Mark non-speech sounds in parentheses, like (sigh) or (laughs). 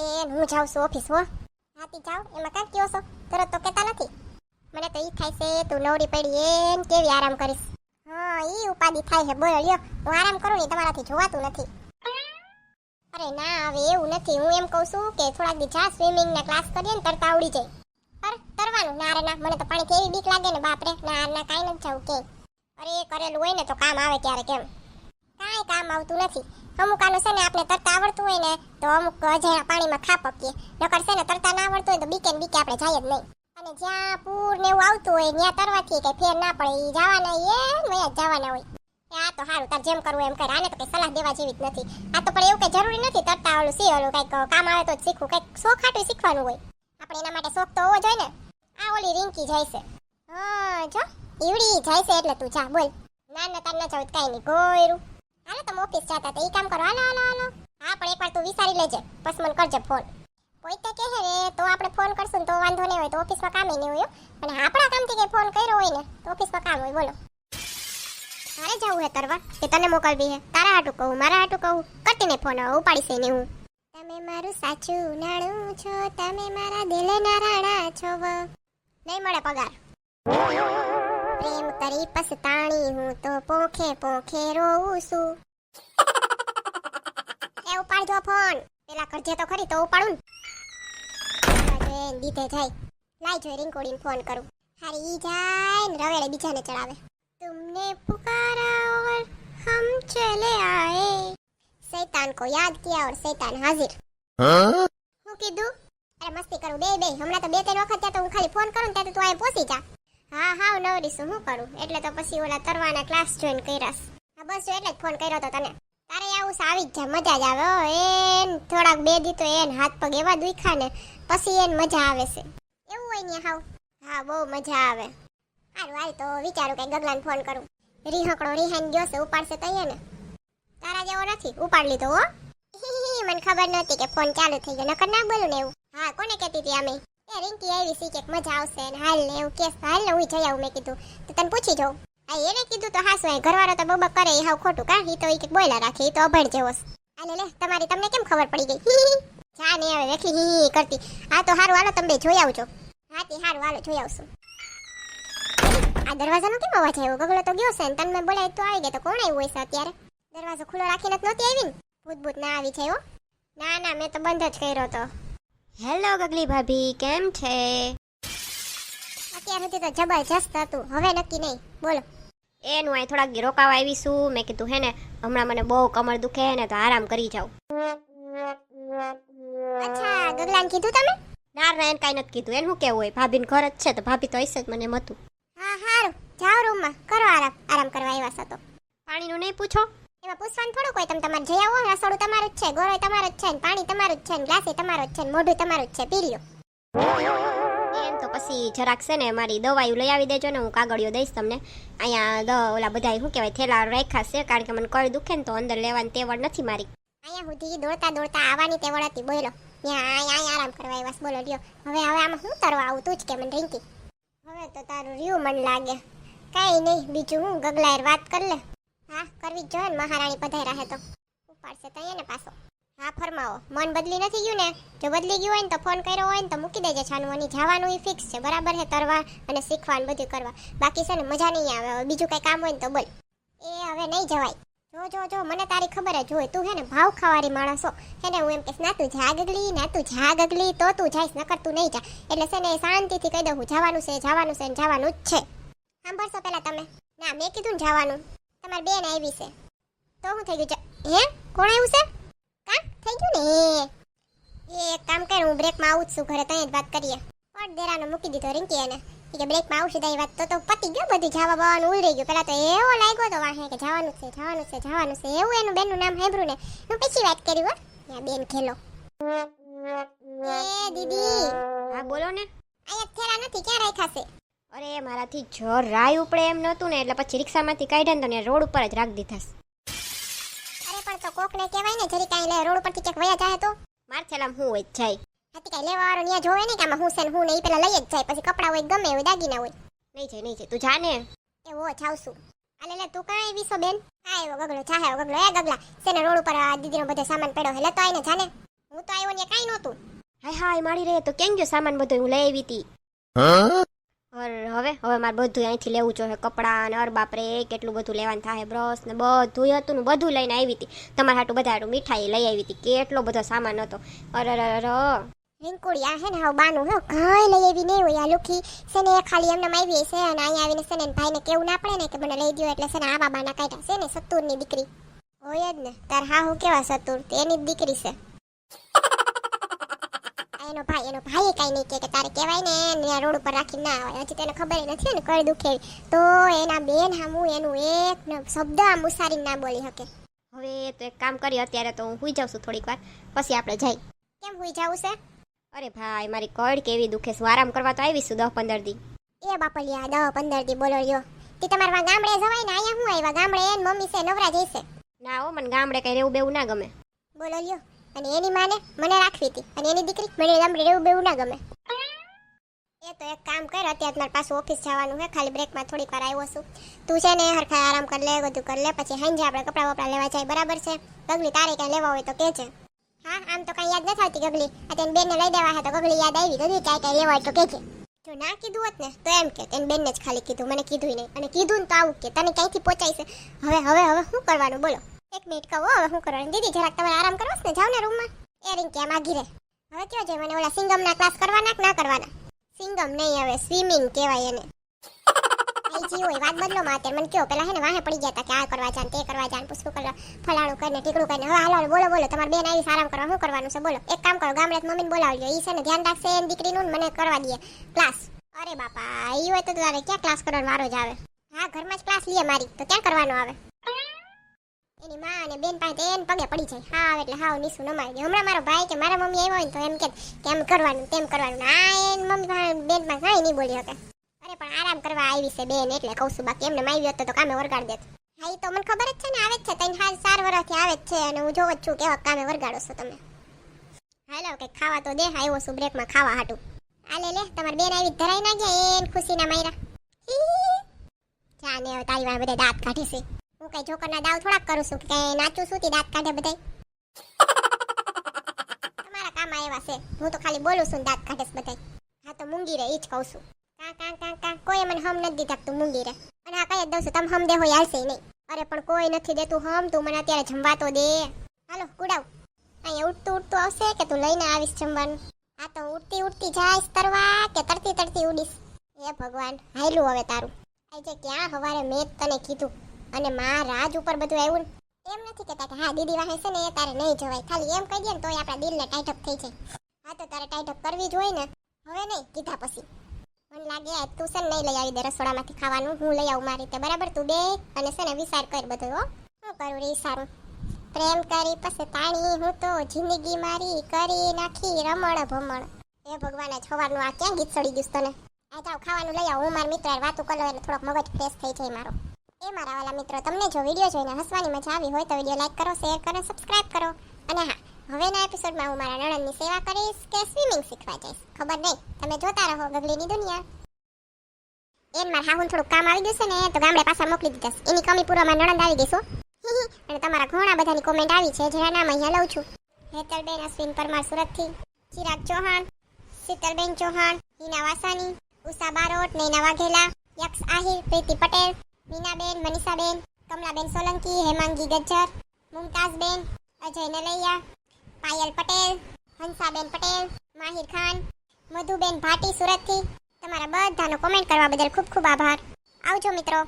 એ હું જાઉં છું ઓફિસ હો હાથી જાઉં, એમાં કાં કયો છો? તરત તો કહેતા નથી. મને તો ઈ થાય છે, તું નવરી પડી એમ કેવી આરામ કરીશ? હા, ઈ ઉપાધિ થાય છે, બોલો, લ્યો. હું આરામ કરું ને તમારાથી જોવાતું નથી. અરે ના, હવે એવું નથી. હું એમ કહું છું કે થોડાક દી જા સ્વિમિંગ ના ક્લાસ કરીએ ને તરતા આવડી જાય. અરે તરવાનું ના, અરે ના, મને તો પાણી કેવી બીક લાગે ને, બાપરે. ના ના, કાંઈ નથી જવું કે અરે કરેલું હોય ને તો કામ આવે ક્યારેક કેમ? કાંઈ કામ આવતું નથી. અમુક આનું છે ને આપણે તરતા આવડતું હોય ને, તો અમુક અજાણ્યા પાણીમાં ખા પકીએ નકર છે ને તરતા ના આવડતું હોય તો બીકે બીકે આપણે જાય જ નહીં. અને જ્યાં પૂર ને એવું આવતું હોય, ત્યાં તરવાથી કઈ ફેર ના પડે. એ જવાના એ જ જવાના હોય. આ તો સારું તાર જેમ કરવું એમ કર. આને તો કઈ સલાહ દેવા જેવી જ નથી. આ તો પણ એવું કઈ જરૂરી નથી, તરતા આવડું સી ઓલું કંઈક કામ આવે તો જ શીખવું. કંઈક શોખ હાટું શીખવાનું હોય. આપણે એના માટે શોખ તો હોવો જોઈએ ને. આ ઓલી રિંકી જાય છે. હા, જો. ઈવડી જાય છે એટલે તું જા, બોલ. ના ના, તાર ના જાવ કઈ નહીં. ગોયરું. હાલો તમે ઓફિસ જતા તો એ કામ કરો. હાલો હાલો હાલો. હા, પણ એકવાર તું વિચારી લેજે. પછી મને કરજે ફોન કોઈ તો કહે ને, તો આપણે ફોન કરશું તો વાંધો નહીં હોય, તો ઓફિસમાં કામ નહીં હોય અને આપણા કામથી કંઈ ફોન કર્યો હોય ને, તો ઓફિસમાં કામ હોય. બોલો. મારે જવું હે તરવા? કે તને મોકલવી હે? તારા હાટું કહું, મારા હાટું કહું. કટીને ફોન હવે ઉપાડીશ ને હું. તમે મારું સાચું નાણું છો, તમે મારા દિલના રાણા છો નહીં મળે પગાર. પ્રેમ કરી પસતાણી હું તો પોખે પોખે રોઉં છું એ ઉપાડજો ફોન પેલા કરજે તો ખરી તો ઉપાડું ને જોઈને દીધે જાય લાઈ જોઈ રિંકોડીને ફોન કરું હારી ઈ જાય ને રવેડે બીજાને ચડાવે तुमने पुकारा और हम चले आए शैतान को याद किया और शैतान हाजिर હું કીધું અરે મસ્તી કરું બે બે હમણાં તો બે ત્રણ વખત ત્યાં તો હું ખાલી ફોન કરું ને ત્યાં તો તું અહીં પહોંચી જા હા હા નવરી શું કરું? એટલે તો પછી ઓલા તરવાના ક્લાસ જોઈન કર્યાસ હા, બસ જો, એટલે જ ફોન કર્યો તો તને. તારે આવું આવી જ મજા જ આવે, હો, એન થોડાક બે દી તો એન હાથ પગ એવા દુખા ને, પછી એન મજા આવે છે. એવું હોય ને હાવ? હા, બહુ મજા આવે. હારું હાલ તો વિચારું કે ગગલાને ફોન કરું. રીહકડો રીહાન ગયો છે, ઉપાડશે તો ને તારા જેવો નથી? ઉપાડ લીધો, હો? (laughs) મને ખબર નહોતી કે ફોન ચાલુ થઈ ગયો, નકર ના બોલું ને એવું. હા, કોને કહેતી હતી આમે રિંકી આવી સી કે મજા આવશે ને હાલ ને એવું કેસ હાલ ને હું જઈ આવું મેં કીધું. તો તને પૂછી જાઉં. આ એને કીધું તો હાસુ એ ઘરવાળો તો બબક કરે, એ હાવ ખોટું કા? ઈ તો ઈ બોયલા રાખે, ઈ તો અભણ જેવો આલે લે, તમારી તમને કેમ ખબર પડી ગઈ? જા ને હવે વેખી હી હી કરતી. હા, તો હારું, હાલો, તમે જોઈ આવજો. હા તે હારું, હાલો, જોઈ આવશું. આ દરવાજાનો કેમ અવાજ આવ્યો? ગગડો તો ગયો છે ને, તમને બોલાય તો આવી ગયા તો કોણ આવ્યું છે અત્યારે? દરવાજો ખુલ્લો રાખીને જ નહોતી આવી ને? ભૂત ભૂત ના આવી છે હો. ના ના, મેં તો બંધ જ કર્યો તો. હેલો ગગલી ભાભી કેમ છે? અત્યાર સુધી તો જબરજસ્ત હતું. હવે નક્કી નહીં. બોલો. એનું અહીં થોડાક દી રોકાવા આવીશું મેં કીધું હે ને હમણાં મને બહુ કમર દુખે ને તો આરામ કરી જાઉં. અચ્છા ગગલાન કીધું તમે? ના ના એને કાંઈ નથી કીધું. એને શું કેવું હોય? ભાભીને ઘર જ છે તો ભાભી તો હશે જ મને મતું. હા હારું. જાઓ રૂમમાં કરો આરામ. આરામ કરવા આવ્યા છો તો. પાણીનું નહીં પૂછો. એમાં પૂછવાનું થોડું કોઈ. તમે તમારે જઈ આવો રસોડું તમારું જ છે ગોરોય તમારું જ છે ને પાણી તમારું જ છે ને ગ્લાસે તમારો જ છે ને મોઢું તમારું જ છે પી લ્યો એમ તો પછી જરાક છે ને મારી દવાઈ લઈ આવી દેજો ને હું કાગળિયો દઈશ તમને. અહીંયા દ ઓલા બધા શું કહેવાય થેલા રાખ્યા છે કારણ કે મને કળ દુખે ને તો અંદર લેવાની તેવડ નથી મારી. અહીંયા સુધી દોડતા દોડતા આવવાની તેવડ હતી બોલો અહીંયા અહીંયા આરામ કરવા આવ્યા બોલો લ્યો હવે હવે આમાં શું કરવા આવું તું જ કે મને રિંકી હવે તો તારું રહ્યું મન લાગે. કાંઈ નહીં બીજું હું ગગલાયર વાત કર લે. હા, કરવી જ જોઈએ ને મહારાણી પધાર્યા હે તો. ઉપાડશે તો ને પાછો. હા, ફરમાવો. મન બદલી નથી ગયું ને? જો બદલી ગયું હોય ને તો ફોન કર્યો હોય ને તો મૂકી દેજે છાનું અને જવાનું એ ફિક્સ છે. બરાબર છે તરવા અને શીખવાનું, બધું કરવા. બાકી છે ને મજા નહીં આવે. હવે બીજું કંઈ કામ હોય ને તો બોલ. એ હવે નહીં જવાય. જો જો જો, મને તારી ખબર જ હોય. તું હે ને ભાવ ખાવારી માણસો હો. ને હું એમ કહીશ, ના તું જા ગગલી ના તું જા ગગલી તો તું જઈશ, નકર તું નહીં જા. એટલે છે ને શાંતિથી કહી દઉં જવાનું છે જવાનું છે જવાનું જ છે. સાંભળશો પેલા તમે. ના, મેં કીધું ને જવાનું. તમારી બેન આવી છે. તો હું થઈ ગયું? છે હે? કોણ આવ્યું છે? કા થઈ ગયું ને? એ એક કામ કર હું બ્રેકમાં આવું જ છું ઘરે ત્યાં જ વાત કરીએ. પણ દેરાનો મૂકી દીધો રિંકી એને. કે બ્રેકમાં આવશે તો વાત તો તો પતી ગયો બધું જવા બવાનું ઉલરી ગયું. પેલા તો એવો લાગ્યો તો વાહે કે જવાનું છે જવાનું છે જવાનું છે. એવું એનું બેનનું નામ સાંભળ્યું ને હું પછી વાત કરી હો. ત્યાં બેન ખેલો એ દીદી. હા બોલો ને. અહીંયા થેલા નથી ક્યાં રાખ્યા છે? અરે મારાથી જરાય ઉપડે એમ નહોતું ને એટલે પછી રિક્ષામાંથી કાઢ્યા ને તને રોડ ઉપર જ રાખી દીધા. અરે પણ તો કોકને કહેવાય ને જરી કાંઈ લે રોડ ઉપરથી ક્યાંક વયા જાય તો? માર છેલામ હું હોય જાય. હતી કાંઈ લેવા વાળો ત્યાં જોવે ને કે આમાં હું છે ને હું પેલા લઈ જ જાય પછી કપડાં હોય ગમે હોય દાગીના હોય. નહીં જાય નહીં જાય. તું જાને એવો છાવશું અલે લે તું કાંઈ વિસો બેન? હા એવો ગગલો ચાહે એવો ગગલો એ ગગલા સેને રોડ ઉપર દીદીનો બધો સામાન પડ્યો હે લેતો આઈને જાને હું તો આવ્યો ને કાંઈ નહોતું. હાય હાય મારી રહે તો કેમ ગયો સામાન બધો? હું લઈ આવી હતી હવે? હવે મારે બધું અહીંથી લેવું જોઈએ. કપડાં ને અર, બાપરે, કેટલું બધું લેવાનું થાય, બ્રશ ને બધું હતું ને બધું લઈને આવી હતી. તમારા હાટું બધા હાટું મીઠાઈ લઈ આવી હતી. કેટલો બધો સામાન હતો. અરર અર. રિંકુડી આ હે ને હવે બાનું, હો? કાંઈ લઈ આવી નહીં હોય આ લુખી છે ખાલી એમને આવી છે અને અહીંયા આવીને છે ને ભાઈને કેવું ના પડે ને કે મને લઈ દો એટલે છે આ બાબાના કાઢ્યા છે ને સતુરની દીકરી. હોય જ ને. તાર હા હું કેવા સતુર? એની જ દીકરી છે. એનો ભાઈ એનો ભાઈ કઈ નહીં કે તારે કહેવાય ને એને રોડ ઉપર રાખી ના આવે હજી તેને ખબર નથી ને કઈ દુખે. તો એના બેન હામું એનું એક શબ્દ આમ ઉસારીને ના બોલી શકે. હવે તો એક કામ કરી અત્યારે તો હું સુઈ જાઉં છું થોડીક વાર. પછી આપણે જઈ. કેમ હુઈ જાવું છે? અરે ભાઈ મારી કડ કેવી દુખે છે. આરામ કરવા તો આવીશું દસ પંદર દી. એ બાપલિયા દસ પંદર દી બોલો રહ્યો. તે તમારા ગામડે જવાય ને અહીંયા હું આવ્યા? ગામડે એન મમ્મી છે નવરા જઈશે ના હો મને ગામડે કઈ રહેવું બેવું ના ગમે. બોલો લ્યો અને એની માને મને રાખવી હતી. અને એની દીકરી મને ગામડે રહેવું બેવું ના ગમે. એ તો એક કામ કર, અત્યારે મારે પાછું ઓફિસ જવાનું છે. ખાલી બ્રેકમાં થોડીક વાર આવ્યો છું. તું છે ને હરખા આરામ કર લે, બધું કર લે. પછી હાંજે આપણે કપડાં વપડા લેવા જાય, બરાબર છે? ગગલી તારે ક્યાં લેવા હોય તો કહેજે. હા, આમ તો કાંઈ યાદ નથી આવતી ગગલી. અત્યારે બેનને લઈ દેવા છે તો ગગલી યાદ આવી ગગલી ક્યાંય ક્યાંય લેવા હોય તો કહેજે. જો ના કીધું હોત ને, તો એમ કે એને બેનને જ ખાલી કીધું, મને કીધું નહીં. અને કીધું ને તો આવું કે, તને ક્યાંયથી પહોંચાય છે? હવે હવે હવે શું કરવાનું? બોલો. એક મિનિટ કહો હવે શું કરવાનું? દીદી, જરાક તમે આરામ કરો ને, જાઓ ને રૂમમાં એ રિંકી આમ આગી રહે હવે કયો છે મને ઓલા સિંગમના ક્લાસ કરવાના કે ના કરવાના? સિંગમ નહીં હવે સ્વિમિંગ કહેવાય એને. આઈ જી હોય, વાત બદલો માં મને કયો, પેલા હે ને વાહે પડી ગયા હતા કે આ કરવા જાન, તે કરવા જાન પૂછવું કરવા, ફલાણું કરીને ટીકડું કરીને. હવે હાલો બોલો બોલો, તમારે બેન આવી આરામ કરવા. શું કરવાનું છે? બોલો. એક કામ કરો ગામડે મમ્મીને બોલાવજો. ઈ છે ને, ધ્યાન રાખશે એની દીકરીનું મને કરવા દે. ક્લાસ અરે બાપા એ હોય તો તારે ક્યાં ક્લાસ કરવાનો વારો જ આવે? હા, ઘરમાં જ ક્લાસ લઈએ મારી. તો ક્યાં કરવાનો આવે? એની માં અને બેન પાસે એને પગે પડી જાય. હા એટલે હાવ નીસું નમાઈ દે હમણાં મારો ભાઈ કે મારા મમ્મી આવ્યો હોય તો એમ કે એમ કરવાનું, તેમ કરવાનું. આ એન મમ્મી બેન પાસે કાંઈ નહીં બોલી શકે. અરે પણ આરામ કરવા આવી છે બેન, એટલે કહું છું, બાકી એમને માવી હતો તો કામે વરગાડ દેત. હા એ તો મને ખબર જ છે ને, આવે જ છે. તઈને હાલ ચાર વર્ષથી આવે જ છે અને હું જોઉં જ છું કેવા કામે વરગાડો છો તમે. હાલો કે ખાવા તો દે. આવ્યો છું બ્રેકમાં ખાવા હાટું. આલે લે, તમારે બેન આવી ધરાઈ ના ગયા, એન ખુશીના માયરા. જાને હવે, તારી વાળા બધા દાંત કાઢી છે. હું કઈ જોકરના દાવ થોડાક કરું છું, કે નાચું છું, તે દાંત કાઢે બધાય. તમારા કામ આવ્યા છે, હું તો ખાલી બોલું છું દાંત કાઢે છે હા તો મૂંગી રે, ઈ જ કહું છું. કાં કાં કાં કાં, કોઈ મને હમ નથી દીધા તું મૂંગી રે. અને આ કઈ દઉં છું, તમે હમ દેહો હાલશે નહીં. અરે પણ કોઈ નથી દેતું હમ, તું મને અત્યારે જમવા તો દે. હાલો કુડાવ અહીંયા ઉઠતું ઉઠતું આવશે કે તું લઈને આવીશ જમવાનું? હા તો ઉડતી ઉડતી જાઈશ તરવા કે તરતી તરતી ઉડીશ? હે ભગવાન હાયલું હવે તારું. આજે ક્યાં હવારે મેં તને કીધું. અને માં રાજ ઉપર બધું આવ્યું એમ નથી કહેતા કે હા, દીદી વાહે છે ને તારે નહીં જવાય. ખાલી એમ કહી દે ને તોય આપણા દિલને ટાઈટઅપ થઈ જાય. હા, તો તારે ટાઈટઅપ કરવી જોઈએ ને. હવે નહીં, કીધા પછી. મને લાગે તું છે નહીં લઈ આવી દે રસોડામાંથી ખાવાનું. હું લઈ આવું મારી રીતે, બરાબર? તું બે અને છે ને વિચાર કર બધું, હો. શું કરું રે સારું. પ્રેમ કરી પછી તાણી, હું તો જિંદગી મારી કરી નાખી રમણ ભમણ એ ભગવાન છવારનું આ ક્યાં ગીત સડી ગયું તને? આ જાવ ખાવાનું લઈ આવું. હું મારા મિત્ર વાતો કરો એટલે થોડોક મગજ ફ્રેશ થઈ જાય મારો. એ મારા વાલા મિત્રો, તમને જો વીડિયો જોઈને હસવાની મજા આવી હોય તો વીડિયો લાઈક કરો શેર કરો સબસ્ક્રાઇબ કરો. અને હા, હવેના એપિસોડમાં હું મારા નણંદની સેવા કરીશ કે સ્વિમિંગ શીખવા જઈશ. ખબર નહીં? તમે જોતા રહો ગગલીની દુનિયા. એન મારા હાહુન થોડું કામ આવી ગયું છે ને, તો ગામડે પાછા મોકલી દીધા એની કમી પૂરામાં નણંદ આવી ગઈ અને તમારા ઘણા બધાની કોમેન્ટ આવી છે, જેના નામ અહીંયા લઉં છું. હેતલબેન, અશ્વિન પરમાર, સુરતથી. ચિરાગ ચૌહાણ. શીતલબેન ચૌહાણ. હિના વાસાની ઉષા બારોટ, નૈના વાઘેલા. યક્ષ આહિર, પ્રીતિ પટેલ. મીનાબેન, મનીષાબેન, કમલાબેન સોલંકી, હેમાંગી ગજ્જર, મુમતાઝબેન, અજય નલૈયા, પાયલ પટેલ, હંસાબેન પટેલ, માહિર ખાન, મધુબેન ભાટી સુરતથી. તમારા બધાનો કોમેન્ટ કરવા બદલ ખૂબ ખૂબ આભાર. આવજો મિત્રો.